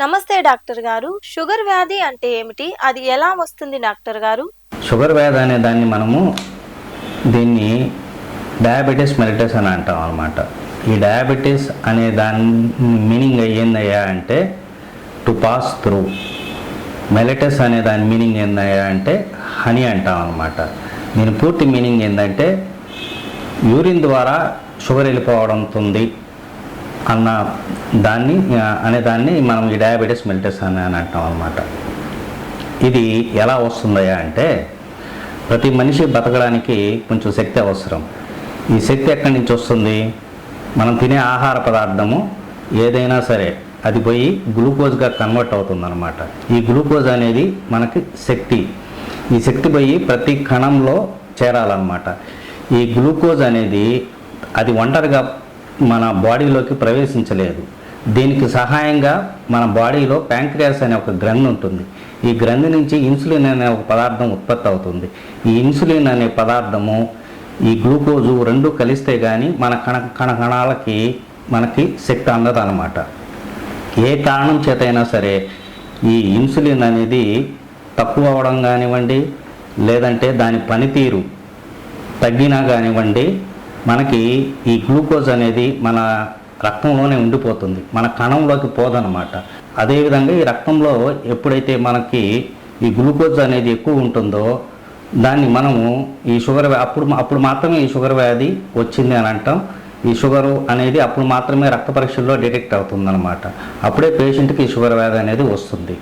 నమస్తే డాక్టర్ గారు. షుగర్ వ్యాధి అంటే ఏమిటి? అది ఎలా వస్తుంది డాక్టర్ గారు? షుగర్ వ్యాధి అనే దాన్ని మనము దీన్ని డయాబెటీస్ మెలిటస్ అని అంటాం అనమాట ఈ డయాబెటీస్ అనే దాని మీనింగ్ ఏందయ్యా అంటే టు పాస్ త్రూ మెలిటస్ అనే దాని మీనింగ్ ఏందయ్యా అంటే హనీ అంటాం అనమాట దీని పూర్తి మీనింగ్ ఏంటంటే యూరిన్ ద్వారా షుగర్ వెళ్ళిపోవడంతుంది. అన్న దాన్ని అనే దాన్ని మనం ఈ డయాబెటీస్ మెలిటస్ అని అని అంటాం అనమాట ఇది ఎలా వస్తుందయ్యా అంటే ప్రతి మనిషి బతకడానికి కొంచెం శక్తి అవసరం. ఈ శక్తి ఎక్కడి నుంచి వస్తుంది? మనం తినే ఆహార పదార్థము ఏదైనా సరే అది పోయి గ్లూకోజ్గా కన్వర్ట్ అవుతుందన్నమాట. ఈ గ్లూకోజ్ అనేది మనకి శక్తి. ఈ శక్తి పోయి ప్రతి కణంలో చేరాలన్నమాట. ఈ గ్లూకోజ్ అనేది అది ఒంటరిగా మన బాడీలోకి ప్రవేశించలేదు. దీనికి సహాయంగా మన బాడీలో ప్యాంక్రియాస్ అనే ఒక గ్రంథి ఉంటుంది. ఈ గ్రంథి నుంచి ఇన్సులిన్ అనే ఒక పదార్థం ఉత్పత్తి అవుతుంది. ఈ ఇన్సులిన్ అనే పదార్థము ఈ గ్లూకోజు రెండు కలిస్తే కానీ మన కణ కణ కణాలకి మనకి శక్తి అందదు అనమాట ఏ కారణం చేతైనా సరే ఈ ఇన్సులిన్ అనేది తక్కువ అవ్వడం కానివ్వండి లేదంటే దాని పనితీరు తగ్గినా కానివ్వండి మనకి ఈ గ్లూకోజ్ అనేది మన రక్తంలోనే ఉండిపోతుంది. మన కణంలోకి పోదనమాట అదేవిధంగా ఈ రక్తంలో ఎప్పుడైతే మనకి ఈ గ్లూకోజ్ అనేది ఎక్కువ ఉంటుందో దాన్ని మనము ఈ షుగర్ అప్పుడు అప్పుడు మాత్రమే ఈ షుగర్ వ్యాధి వచ్చింది అని అంటాం. ఈ షుగరు అనేది అప్పుడు మాత్రమే రక్త పరీక్షల్లో డిటెక్ట్ అవుతుందన్నమాట. అప్పుడే పేషెంట్కి ఈ షుగర్ వ్యాధి అనేది వస్తుంది.